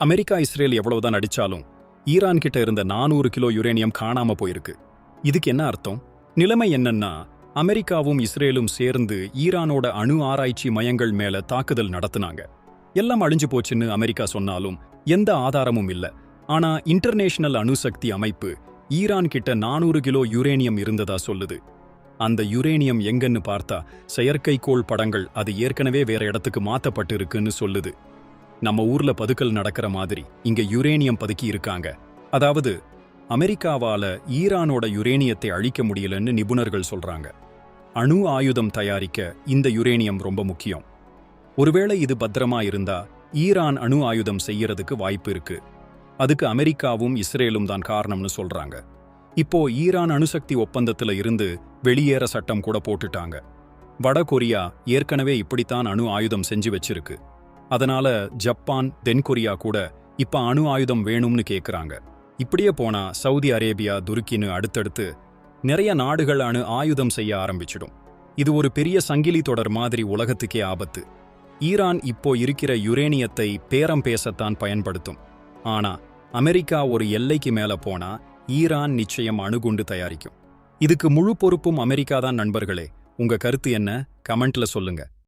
America Israel எவ்வளவுதான் அடிச்சாலும் Iran கிட்ட இருந்த நானூறு கிலோ யுரேனியம் காணாம போயிருக்கு. இதுக்கு என்ன அர்த்தம்? நிலைமை என்னன்னா அமெரிக்காவும் இஸ்ரேலும் சேர்ந்து ஈரானோட அணு ஆராய்ச்சி மையங்கள் மேல தாக்குதல் நடத்துனாங்க. எல்லாம் அழிஞ்சு போச்சுன்னு அமெரிக்கா சொன்னாலும் எந்த ஆதாரமும் இல்ல. ஆனா இன்டர்நேஷனல் அணுசக்தி அமைப்பு ஈரான் கிட்ட நானூறு கிலோ யுரேனியம் இருந்ததா சொல்லுது. அந்த யுரேனியம் எங்கன்னு பார்த்தா செயற்கைக்கோள் படங்கள் அது ஏற்கனவே வேற இடத்துக்கு மாத்தப்பட்டு இருக்குன்னு சொல்லுது. நம்ம ஊர்ல பதுக்கல் நடக்கிற மாதிரி இங்க யுரேனியம் பதுக்கி இருக்காங்க. அதாவது அமெரிக்காவால ஈரானோட யுரேனியத்தை அழிக்க முடியலன்னு நிபுணர்கள் சொல்றாங்க. அணு ஆயுதம் தயாரிக்க இந்த யுரேனியம் ரொம்ப முக்கியம். ஒருவேளை இது பத்திரமா இருந்தா ஈரான் அணு ஆயுதம் செய்யறதுக்கு வாய்ப்பு இருக்கு. அதுக்கு அமெரிக்காவும் இஸ்ரேலும் தான் காரணம்னு சொல்றாங்க. இப்போ ஈரான் அணுசக்தி ஒப்பந்தத்துல இருந்து வெளியேற சட்டம் கூட போட்டுட்டாங்க. வட கொரியா ஏற்கனவே இப்படித்தான் அணு ஆயுதம் செஞ்சு வச்சிருக்கு. அதனால ஜப்பான் தென்கொரியா கூட இப்ப அணு ஆயுதம் வேணும்னு கேக்குறாங்க. இப்படியே போனா சவுதி அரேபியா துருக்கின்னு அடுத்தடுத்து நிறைய நாடுகள் அணு ஆயுதம் செய்ய ஆரம்பிச்சிடும். இது ஒரு பெரிய சங்கிலி தொடர் மாதிரி உலகத்துக்கே ஆபத்து. ஈரான் இப்போ இருக்கிற யுரேனியத்தை பேரம் பேசத்தான் பயன்படுத்தும். ஆனா அமெரிக்கா ஒரு எல்லைக்கு மேல போனா ஈரான் நிச்சயம் அணுகுண்டு தயாரிக்கும். இதுக்கு முழு பொறுப்பும் அமெரிக்கா தான் நண்பர்களே. உங்க கருத்து என்ன? கமெண்ட்ல சொல்லுங்க.